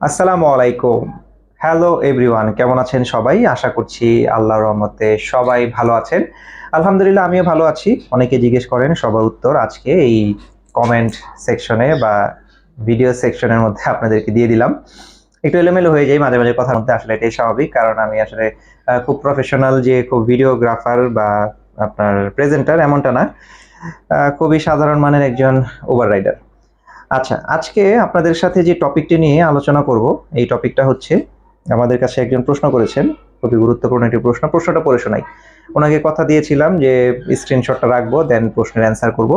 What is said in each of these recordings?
আসসালামু আলাইকুম। Hello everyone কেমন আছেন সবাই? আশা করছি আল্লাহর রহমতে সবাই ভালো আছেন। আলহামদুলিল্লাহ, আমিও ভালো আছি। অনেকে জিজ্ঞেস করেন, সবার উত্তর আজকে এই কমেন্ট সেকশনে বা ভিডিও সেকশনের মধ্যে আপনাদেরকে দিয়ে দিলাম। একটু এলোমেলো হয়ে যায় মাঝে মাঝে কথার মধ্যে আসলে এটাই স্বাভাবিক, কারণ আমি আসলে খুব প্রফেশনাল যে, খুব ভিডিওগ্রাফার বা আপনার প্রেজেন্টার এমনটা না। খুবই সাধারণ মানের একজন ওভার রাইডার আচ্ছা আজকে আপনাদের সাথে যে টপিকটি নিয়ে আলোচনা করব, এই টপিকটা হচ্ছে, আমাদের কাছে একজন প্রশ্ন করেছেন, খুবই গুরুত্বপূর্ণ একটি প্রশ্ন, প্রশ্নটা পড়ে শোনাই। ওনাকে কথা দিয়েছিলাম যে স্ক্রিনশটটা রাখব দেন প্রশ্নের অ্যান্সার করব।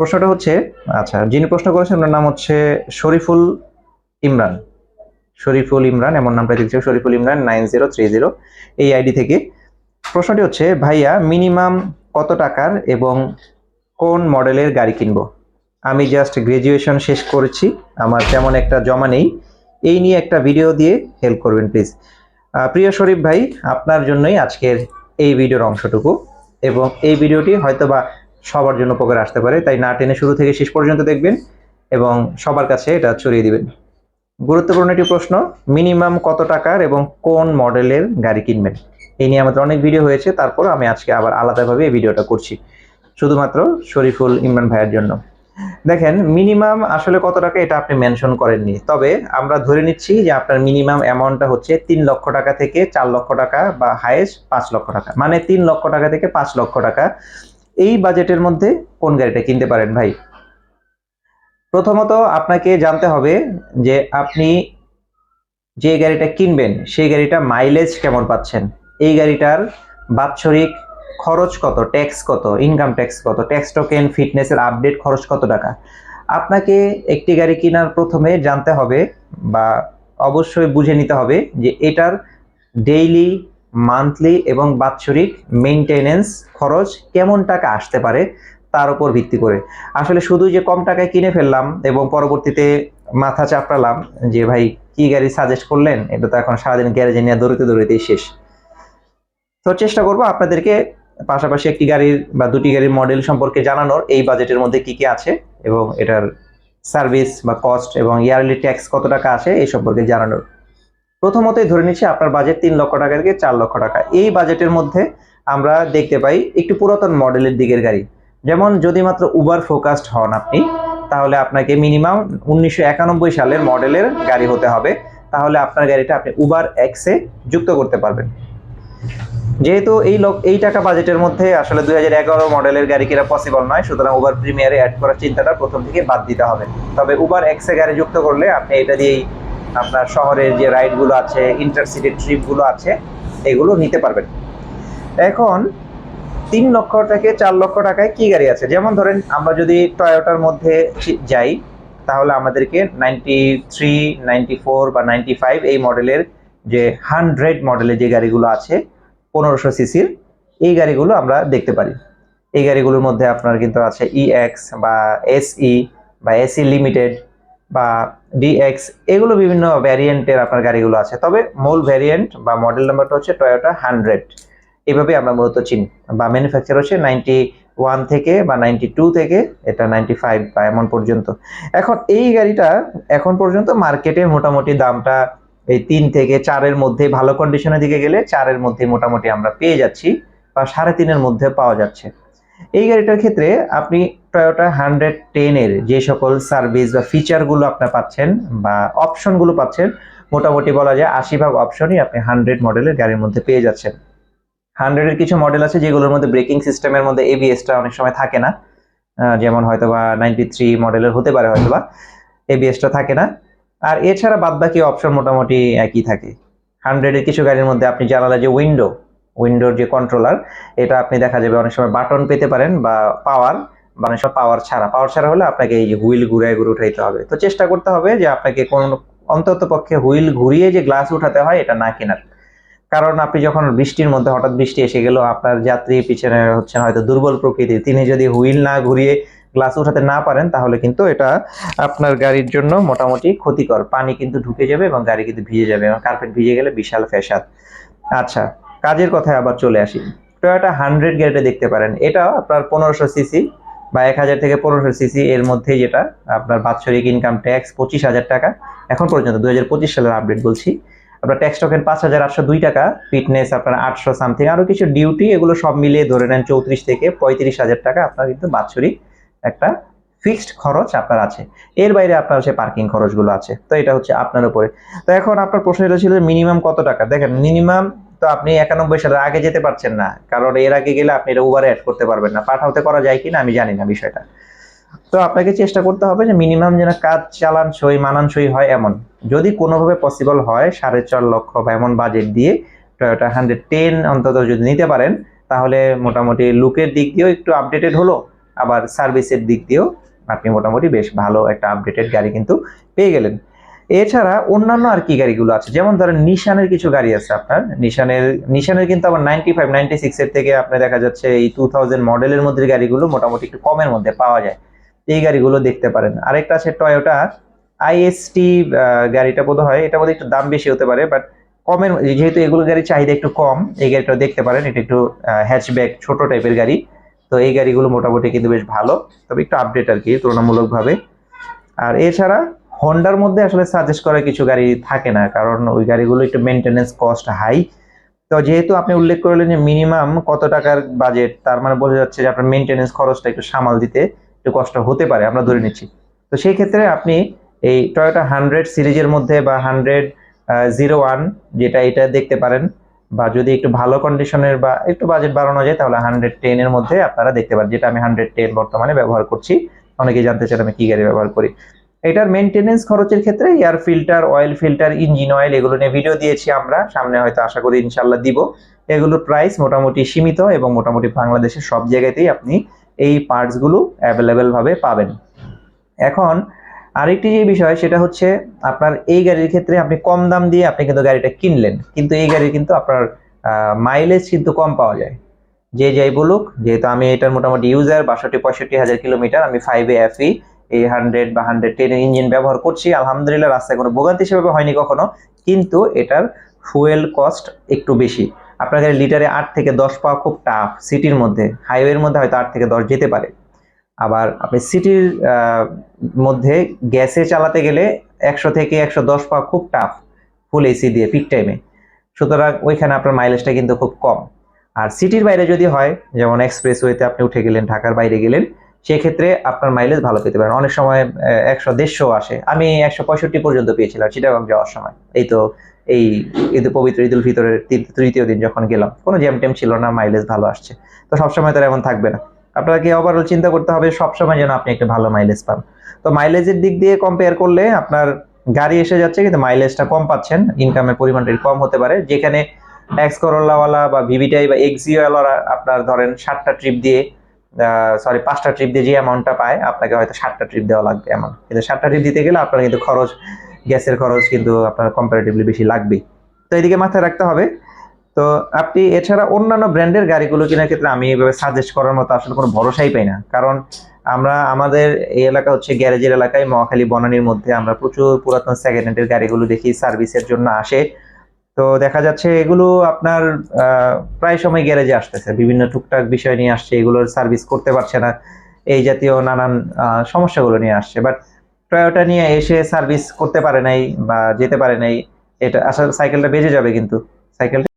প্রশ্নটা হচ্ছে আচ্ছা যিনি প্রশ্ন করেছেন, ওনার নাম হচ্ছে শরীফুল ইমরান। শরীফুল ইমরান, এমন নামটা দিচ্ছে Shariful Imran, nine zero three zero, এই আইডি থেকে। প্রশ্নটি হচ্ছে, ভাইয়া মিনিমাম কত টাকার এবং কোন মডেলের গাড়ি কিনবো? আমি জাস্ট গ্রাজুয়েশন শেষ করেছি। আমার তেমন একটা জমা নেই। এই নিয়ে একটা ভিডিও দিয়ে হেল্প করবেন প্লিজ প্রিয় শরীফ ভাই, আপনার জন্যই আজকের এই ভিডিওর অংশটুকু। এবং এই ভিডিওটি হয়তোবা সবার জন্য উপকার আসতে পারে। তাই না টেনে শুরু থেকে শেষ পর্যন্ত দেখবেন এবং সবার কাছে এটা ছড়িয়ে দিবেন। গুরুত্বপূর্ণ একটি প্রশ্ন মিনিমাম কত টাকার এবং কোন মডেলের গাড়ি কিনবেন? এই নিয়ে আমাদের অনেক ভিডিও হয়েছে। তারপর আমি আজকে আবার আলাদাভাবে এই ভিডিওটা করছি। শুধুমাত্র শরীফুল ইমরান ভাইয়ের জন্য। দেখেন মিনিমাম আসলে কত টাকা এটা আপনি মেনশন করেননি। তবে আমরা ধরে নিচ্ছি যে আপনার মিনিমাম অ্যামাউন্টটা হচ্ছে তিন লক্ষ টাকা থেকে চার লক্ষ টাকা বা হায়েস্ট পাঁচ লক্ষ টাকা। মানে তিন লক্ষ টাকা থেকে পাঁচ লক্ষ টাকা। এই বাজেটের মধ্যে কোন গাড়িটা কিনতে পারেন ভাই? প্রথমত আপনাকে জানতে হবে যে আপনি যে গাড়িটা কিনবেন, সেই গাড়িটা মাইলেজ কেমন পাচ্ছেন? এই গাড়িটার বাৎসরিক খরচ কত? ট্যাক্স কত? ইনকাম ট্যাক্স কত? ট্যাক্স টোকেন ফিটনেসের আপডেট খরচ কত টাকা? আপনাকে একটি গাড়ি কেনার প্রথমে জানতে হবে বা অবশ্যই বুঝে নিতে হবে যে এটার ডেইলি মান্থলি এবং বাৎসরিক মেইনটেনেন্স খরচ কেমন টাকা আসতে পারে তার উপর ভিত্তি করে। আসলে শুধু যে কম টাকায় কিনে ফেললাম এবং পরবর্তীতে মাথা চাপড়ালাম যে ভাই কি গাড়ি সাজেস্ট করলেন? এটা তো এখন সারাদিন গ্যারেজে নিয়ে দৌড়তে দৌড়তেই শেষ। তো চেষ্টা করব আপনাদেরকে পাশাপাশি একটি গাড়ির বা দুটি গাড়ির মডেল সম্পর্কে জানানোর এই বাজেটের মধ্যে কি কি আছে এবং এটার সার্ভিস বা কস্ট এবং ইয়ারলি ট্যাক্স কত টাকা আসে এই সম্পর্কে জানানোর। প্রথমতই ধরে নিচ্ছি আপনার বাজেট তিন লক্ষ টাকা থেকে চার লক্ষ টাকা। এই বাজেটের মধ্যে আমরা দেখতে পাই একটু পুরাতন মডেলের দিকের গাড়ি। যেমন যদি মাত্র উবার ফোকাসড হন আপনি, তাহলে আপনাকে মিনিমাম উনিশশো একানব্বই সালের মডেলের গাড়ি হতে হবে। তাহলে আপনার গাড়িটা আপনি উবার এক্সে যুক্ত করতে পারবেন। যেহেতু এই লোক, এই টাকা বাজেটের মধ্যে আসলে দুই হাজার এগারো মডেলের গাড়ি কেনা পসিবল নয়, সুতরাং উবার প্রিমিয়ারে অ্যাড করার চিন্তাটা প্রথম থেকে বাদ দিতে হবে। তবে উবার এক্সে গাড়ি যুক্ত করলে আপনি এটা দিয়েই আপনার শহরের যে রাইডগুলো আছে ইন্টারসিটি ট্রিপগুলো আছে, এগুলো নিতে পারবেন। এখন তিন লক্ষ থেকে চার লক্ষ টাকায় কি গাড়ি আছে? যেমন ধরেন আমরা যদি টয়োটার মধ্যে যাই, তাহলে আমাদেরকে নাইনটি থ্রি নাইনটি ফোর বা নাইনটি ফাইভ এই মডেলের যে হান্ড্রেড মডেলের যে গাড়িগুলো আছে পনেরোশো সিসির এই গাড়িগুলো আমরা দেখতে পারি। এই গাড়িগুলোর মধ্যে আপনার কিন্তু আছে ইএক্স বা এসই বা এসি লিমিটেড বা ডিএক্স এগুলো বিভিন্ন ভ্যারিয়েন্টের আপনার গাড়িগুলো আছে। তবে মূল ভ্যারিয়েন্ট বা মডেল নাম্বারটা হচ্ছে টয়োটা হান্ড্রেড এভাবে আমরা মূলত চিনি, বা ম্যানুফ্যাকচার হচ্ছে নাইনটি ওয়ান থেকে বা নাইনটি টু থেকে, এটা নাইনটি ফাইভ বা এমন পর্যন্ত। এখন এই গাড়িটা এখন পর্যন্ত মার্কেটে মোটামুটি দামটা এই তিন থেকে চারের মধ্যে ভালো কন্ডিশনের দিকে গেলে চারের মধ্যে মোটামুটি আমরা পেয়ে যাচ্ছি বা সাড়ে তিনের মধ্যে পাওয়া যাচ্ছে। এই গাড়িটার ক্ষেত্রে আপনি টয়োটা হান্ড্রেড টেনের যে সকল সার্ভিস বা ফিচারগুলো আপনার পাচ্ছেন বা অপশনগুলো পাচ্ছেন, মোটামুটি বলা যায় আশি ভাগ অপশনই আপনি হান্ড্রেড মডেলের গাড়ির মধ্যে পেয়ে যাচ্ছেন। হান্ড্রেডের কিছু মডেল আছে যেগুলোর মধ্যে ব্রেকিং সিস্টেমের মধ্যে এবিএসটা অনেক সময় থাকে না। যেমন হয়তো বা নাইনটি থ্রি মডেলের হতে পারে হয়তো বা এবিএসটা থাকে না। আর এছাড়া বাদ বাকি অপশন মোটামুটি একই থাকে। হান্ড্রেডের কিছু গাড়ির মধ্যে আপনি জানালা যে উইন্ডো উইন্ডোর যে কন্ট্রোলার এটা আপনি দেখা যাবে অনেক সময় বাটন পেতে পারেন বা পাওয়ার বা অনেক সময় পাওয়ার ছাড়া। পাওয়ার ছাড়া হলে আপনাকে এই যে হুইল ঘুরায়, ঘুরে উঠাইতে হবে। তো চেষ্টা করতে হবে যে আপনাকে কোন অন্তত পক্ষে হুইল ঘুরিয়ে যে গ্লাস উঠাতে হয়, এটা না কেনার। কারণ আপনি যখন বৃষ্টির মধ্যে হঠাৎ বৃষ্টি এসে গেল, আপনার যাত্রী পিছনে হচ্ছেন হয়তো দুর্বল প্রকৃতির, তিনি যদি হুইল না ঘুরিয়ে গ্লাস উঠাতে না পারেন, তাহলে কিন্তু এটা আপনার গাড়ির জন্য মোটামুটি ক্ষতিকর। পানি কিন্তু ঢুকে যাবে এবং গাড়ি কিন্তু ভিজে যাবে এবং কার্পেট ভিজে গেলে বিশাল ফ্যাসাদ। আচ্ছা কাজের কথায় আবার চলে আসি। টয়োটা হান্ড্রেড গাড়িটা দেখতে পারেন। এটাও আপনার পনেরোশো সিসি বা এক হাজার থেকে পনেরোশো সিসি এর মধ্যে যেটা আপনার বাৎসরিক ইনকাম ট্যাক্স পঁচিশ হাজার টাকা। এখন পর্যন্ত দুই হাজার পঁচিশ সালের আপডেট বলছি। আপনার ট্যাক্স টোকেন পাঁচ হাজার আটশো দুই টাকা ফিটনেস আপনার আটশো সামথিং আরও কিছু ডিউটি এগুলো সব মিলিয়ে ধরে নেন চৌত্রিশ থেকে পঁয়ত্রিশ হাজার টাকা আপনার কিন্তু বাৎসরিক একটা ফিক্সড খরচ আপনার আছে। এর বাইরে আপনার হচ্ছে পার্কিং খরচগুলো আছে। তো এটা হচ্ছে আপনার উপরে। তো এখন আপনার প্রশ্ন এটা ছিল মিনিমাম কত টাকা? দেখেন মিনিমাম তো আপনি একানব্বই সালের আগে যেতে পারছেন না। কারণ এর আগে গেলে আপনি এটা উবারে অ্যাড করতে পারবেন না। পাঠাতে করা যায় কিনা আমি জানি না বিষয়টা। তো আপনাকে চেষ্টা করতে হবে যে মিনিমাম যেন কাজ চালানসই, মানানসই হয় এমন। যদি কোনোভাবে পসিবল হয়, সাড়ে চার লক্ষ বা এমন বাজেট দিয়ে টয়োটা হান্ড্রেড টেন অন্তত যদি নিতে পারেন, তাহলে মোটামুটি লুকের দিক দিয়েও একটু আপডেটেড হলো। আবার সার্ভিসের দিক দিয়েও আপনি মোটামুটি বেশ ভালো একটা আপডেটেড গাড়ি কিন্তু পেয়ে গেলেন। এছাড়া অন্যান্য আর কি গাড়িগুলো আছে? যেমন ধরেন নিশানের কিছু গাড়ি আছে আপনার। নিশানের নিশানের কিন্তু আবার নাইনটি ফাইভ নাইনটি সিক্সের থেকে আপনি দেখা যাচ্ছে এই টু থাউজেন্ড মডেলের মধ্যে গাড়িগুলো মোটামুটি একটু কমের মধ্যে পাওয়া যায়। এই গাড়িগুলো দেখতে পারেন। আরেকটা আছে টয়োটা আইএসটি গাড়িটা বোধ হয়, এটা বোধহয় একটু দাম বেশি হতে পারে বাট কমের যেহেতু এগুলো গাড়ির চাহিদা একটু কম, এই গাড়িটা দেখতে পারেন, এটা একটু হ্যাচব্যাক ছোট টাইপের গাড়ি। তো এই গাড়িগুলো মোটামুটি কিন্তু বেশ ভালো। তবে একটু আপডেট আর কি, তুলনামূলকভাবে। আর এছাড়া হন্ডার মধ্যে আসলে সাজেস্ট করা কিছু গাড়ি থাকে না, কারণ ওই গাড়িগুলো একটু মেনটেনেন্স কস্ট হাই তো যেহেতু আপনি উল্লেখ করলেন যে মিনিমাম কত টাকার বাজেট তার মানে বোঝা যাচ্ছে যে আপনার মেনটেনেন্স খরচটা একটু সামাল দিতে একটু কষ্ট হতে পারে, আমরা ধরে নিচ্ছি। তো সেই ক্ষেত্রে আপনি এই টয়োটা হান্ড্রেড সিরিজের মধ্যে বা হান্ড্রেড জিরো ওয়ান যেটা এটা দেখতে পারেন বা যদি একটু ভালো কন্ডিশনের বা একটু বাজেট বাড়ানো যায়, তাহলে হান্ড্রেড টেন এর মধ্যে আপনারা দেখতে পারেন, যেটা আমি হান্ড্রেড টেন বর্তমানে ব্যবহার করছি। অনেকে জানতে চান আমি কি গাড়ি ব্যবহার করি। এটার মেনটেনেন্স খরচের ক্ষেত্রে air filter oil filter engine oil এগুলো নিয়ে ভিডিও দিয়েছি আমরা। সামনে হয়তো আশা করি ইনশাল্লাহ দিব। এগুলোর প্রাইস মোটামুটি সীমিত এবং মোটামুটি বাংলাদেশের সব জায়গাতেই আপনি এই পার্টসগুলো অ্যাভেলেবেল ভাবে পাবেন। এখন আরেকটি যে বিষয়, সেটা হচ্ছে আপনার এই গাড়ির ক্ষেত্রে আপনি কম দাম দিয়ে আপনি কিন্তু গাড়িটা কিনলেন। কিন্তু এই গাড়ির কিন্তু আপনার মাইলেজ কিন্তু কম পাওয়া যায়। যে যাই বলুক, যেহেতু আমি এটার মোটামুটি ইউজার বাষট্টি, পঁয়ষট্টি হাজার কিলোমিটার আমি ফাইভ এ এফই এই হান্ড্রেড বা হান্ড্রেড টেনের ইঞ্জিন ব্যবহার করছি। আলহামদুলিল্লাহ, রাস্তায় কোনো ভোগান্তি সেভাবে হয়নি কখনো। কিন্তু এটার ফুয়েল কস্ট একটু বেশি। আপনার লিটারে আট থেকে দশ পাওয়া খুব টাফ সিটির মধ্যে হাইওয়ের মধ্যে হয়তো আট থেকে দশ যেতে পারে। আবার আপনি সিটির মধ্যে গ্যাসে চালাতে গেলে একশো থেকে একশো দশ পাওয়া খুব টাফ ফুল এসি দিয়ে পিক টাইমে সুতরাং ওইখানে আপনার মাইলেজটা কিন্তু খুব কম। আর সিটির বাইরে যদি হয়, যেমন এক্সপ্রেসওয়েতে আপনি উঠে গেলেন, ঢাকার বাইরে গেলেন, সেক্ষেত্রে আপনার মাইলেজ ভালো পেতে পারেন। অনেক সময় একশো দেড়শো আসে। আমি একশো পঁয়ষট্টি পর্যন্ত পেয়েছিলাম চিটাগাং যাওয়ার সময়। এই তো এই ঈদ, পবিত্র ঈদুল ফিতরের তৃতীয় দিন যখন গেলাম। কোনো জ্যাম ট্যাম ছিল না মাইলেজ ভালো আসছে। তো সবসময় তো এমন থাকবে না। আপনাকে ওভারঅল চিন্তা করতে হবে, সবসময় যেন আপনি একটা ভালো মাইলেজ পান। তো মাইলেজের দিক দিয়ে কম্পেয়ার করলে আপনার গাড়ি এসে যাচ্ছে, কিন্তু মাইলেজটা কম পাচ্ছেন ইনকামের পরিমাণটা কম হতে পারে। যেখানে এক্স করোলাওয়ালা বা ভিভিটাই বা এক্সিওয়ালারা আপনার ধরেন সাতটা ট্রিপ দিয়ে সরি পাঁচটা ট্রিপ দিয়ে যে অ্যামাউন্টটা পায়, আপনাকে হয়তো সাতটা ট্রিপ দেওয়া লাগবে এমন কিন্তু সাতটা ট্রিপ দিতে গেলে আপনার কিন্তু খরচ, গ্যাসের খরচ কিন্তু আপনার কম্পারেটিভলি বেশি লাগবেই। তো এদিকে মাথায় রাখতে হবে তো আপনি এছাড়া অন্যান্য ব্র্যান্ডের গাড়িগুলো কেনার ক্ষেত্রে আমি এইভাবে সাজেস্ট করার মতো আসলে কোনো ভরসাই পাই না। কারণ আমরা, আমাদের এই এলাকা হচ্ছে গ্যারেজের এলাকায়, মহাখালী, বনানীর মধ্যে আমরা প্রচুর পুরাতন সেকেন্ড হ্যান্ডের গাড়িগুলো দেখি, সার্ভিসের জন্য আসে। তো দেখা যাচ্ছে এগুলো আপনার প্রায় সময় গ্যারেজে আসতেছে। বিভিন্ন টুকটাক বিষয় নিয়ে আসছে, এগুলোর সার্ভিস করতে পারছে না। এই জাতীয় নানান সমস্যাগুলো নিয়ে আসছে। বাট টয়োটা নিয়ে এসে সার্ভিস করতে পারে নাই বা যেতে পারে নাই, এটা আসলে সাইকেলটা বেজে যাবে কিন্তু। সাইকেলটা